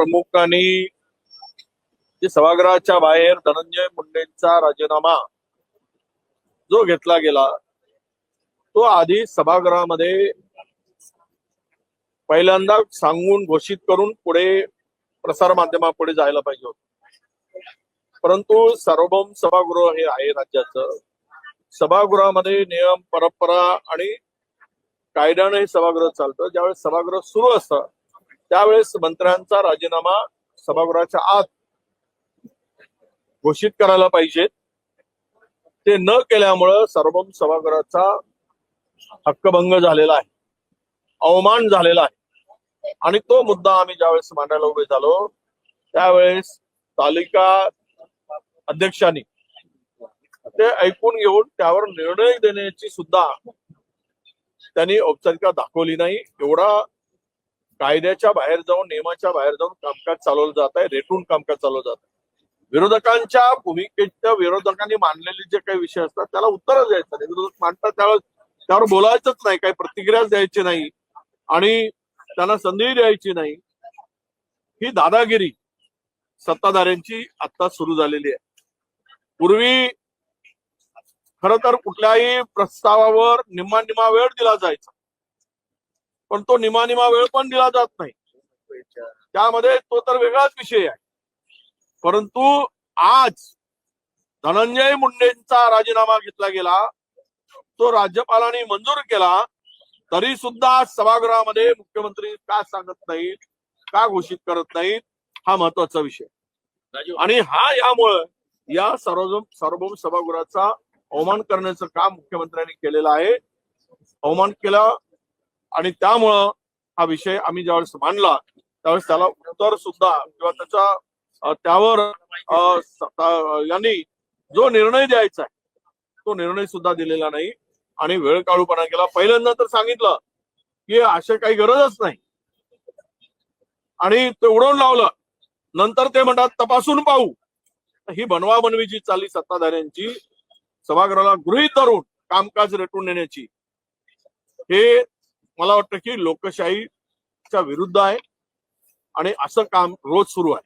प्रमुखांनी जे सभागृहाच्या बाहेर धनंजय मुंडेंचा राजीनामा जो घेतला गेला तो आधी सभागृहामध्ये पहिल्यांदा सांगून घोषित करून पुढे प्रसार माध्यमापुढे जायला पाहिजे होत. परंतु सार्वभौम सभागृह हे आहे राज्याचं. सभागृहामध्ये नियम परंपरा आणि कायद्याने हे सभागृह चालतं. ज्यावेळेस सभागृह सुरू असतं त्यावेळेस मंत्र्यांचा राजीनामा सभागृहाच्या आत घोषित करायला पाहिजेत ते न केल्यामुळं सार्वभौम सभागृहाचा हक्कभंग झालेला आहे. अवमान झालेला आहे. आणि तो मुद्दा आम्ही ज्यावेळेस मांडायला उभे झालो त्यावेळेस तालिका अध्यक्षांनी ते ऐकून घेऊन त्यावर निर्णय देण्याची सुद्धा त्यांनी औपचारिकता दाखवली नाही. एवढा कायद्याच्या बाहेर जाऊन नियमाच्या बाहेर जाऊन कामकाज चालवलं जात आहे रेटून कामकाज चालवलं जात आहे. विरोधकांच्या भूमिकेच्या विरोधकांनी मांडलेले जे काही विषय असतात त्याला उत्तरच द्यायचं नाही. विरोधक मांडतात त्यावेळेस त्यावर बोलायचंच नाही काही प्रतिक्रियाच द्यायची नाही आणि त्यांना संधी द्यायची नाही. ही दादागिरी सत्ताधाऱ्यांची आता सुरू झालेली आहे. पूर्वी खर तर कुठल्याही प्रस्तावावर निम्मा निम्मा वेळ दिला जायचा. पण तो निमा निमा वेळ पण दिला जात नाही. त्यामध्ये तो तर वेगळाच विषय आहे. परंतु आज धनंजय मुंडेंचा राजीनामा घेतला गेला तो राज्यपालांनी मंजूर केला तरी सुद्धा सभागृहामध्ये मुख्यमंत्री का सांगत नाहीत का घोषित करत नाहीत हा महत्त्वाचा विषय. आणि हा यामुळं या सर्वजम सार्वभौम सभागृहाचा अवमान करण्याचं काम मुख्यमंत्र्यांनी केलेलं आहे. अवमान केला आणि त्यामुळं हा विषय आम्ही ज्यावेळेस मांडला त्यावेळेस त्याला उत्तर सुद्धा किंवा त्याच्या त्यावर सत्ता- यांनी जो निर्णय द्यायचा आहे तो निर्णय सुद्धा दिलेला नाही. आणि वेळ काढूपणा केला. पहिल्यांदा तर सांगितलं की अशा काही गरजच नाही. आणि ते उडवून लावलं. नंतर ते म्हणतात तपासून पाहू. ही बनवा बनवीची चालली सत्ताधाऱ्यांची सभागृहाला गृहित धरून कामकाज रेटून नेण्याची. हे मला वाटतं की लोकशाहीच्या विरुद्ध आहे आणि असं काम रोज सुरू आहे.